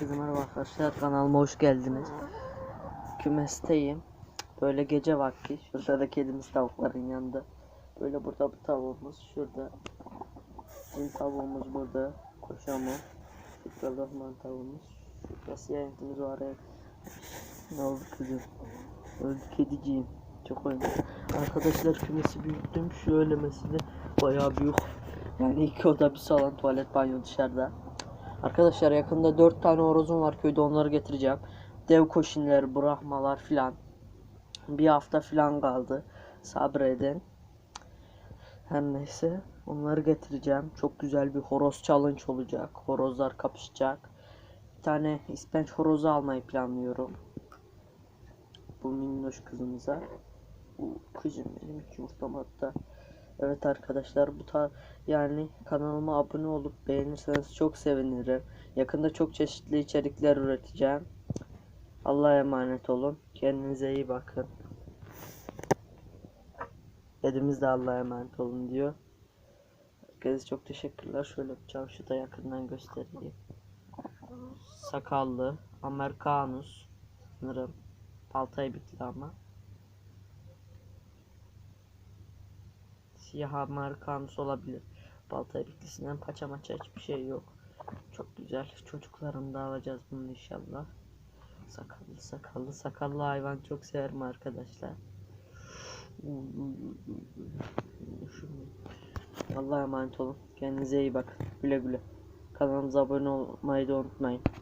Herkese merhaba arkadaşlar kanalıma hoş geldiniz. Kümesteyim. Böyle gece vakti. Şurada da kedimiz tavukların yanında. Böyle burada bir tavuğumuz. Şurada. Bizim tavuğumuz burada. Koşamı. Şurada Rahman tavuğumuz. Şurada siyah intimiz var. Ne oldu kızım? Öldü kediciğim. Çok oynadı. Arkadaşlar kümesi büyüttüm. Şöyle mesela bayağı büyük. Yani iki oda bir salon tuvalet banyo dışarıda. Arkadaşlar yakında 4 tane horozum var köyde onları getireceğim. Dev koşinler, bırakmalar filan. Bir hafta filan kaldı. Sabredin. Her neyse onları getireceğim. Çok güzel bir horoz challenge olacak. Horozlar kapışacak. Bir tane ispenç horozu almayı planlıyorum. Bu minnoş kızımıza. Bu kızım benim hiç yumurtam hatta. Evet arkadaşlar bu ta yani kanalıma abone olup beğenirseniz çok sevinirim. Yakında çok çeşitli içerikler üreteceğim. Allah'a emanet olun. Kendinize iyi bakın. Dedimiz de Allah'a emanet olun diyor. Herkese çok teşekkürler. Şöyle bir çavuşu da yakından göstereyim. Sakallı. Amerikanus. Sanırım. Altay bitli ama. Siyah Amerikanus olabilir. Baltay bitlisinden paça maça hiçbir şey yok. Çok güzel. Çocuklarım da alacağız bunu inşallah. Sakallı sakallı sakallı hayvan çok severim arkadaşlar. Allah'a emanet olun. Kendinize iyi bakın. Güle güle. Kanalımıza abone olmayı da unutmayın.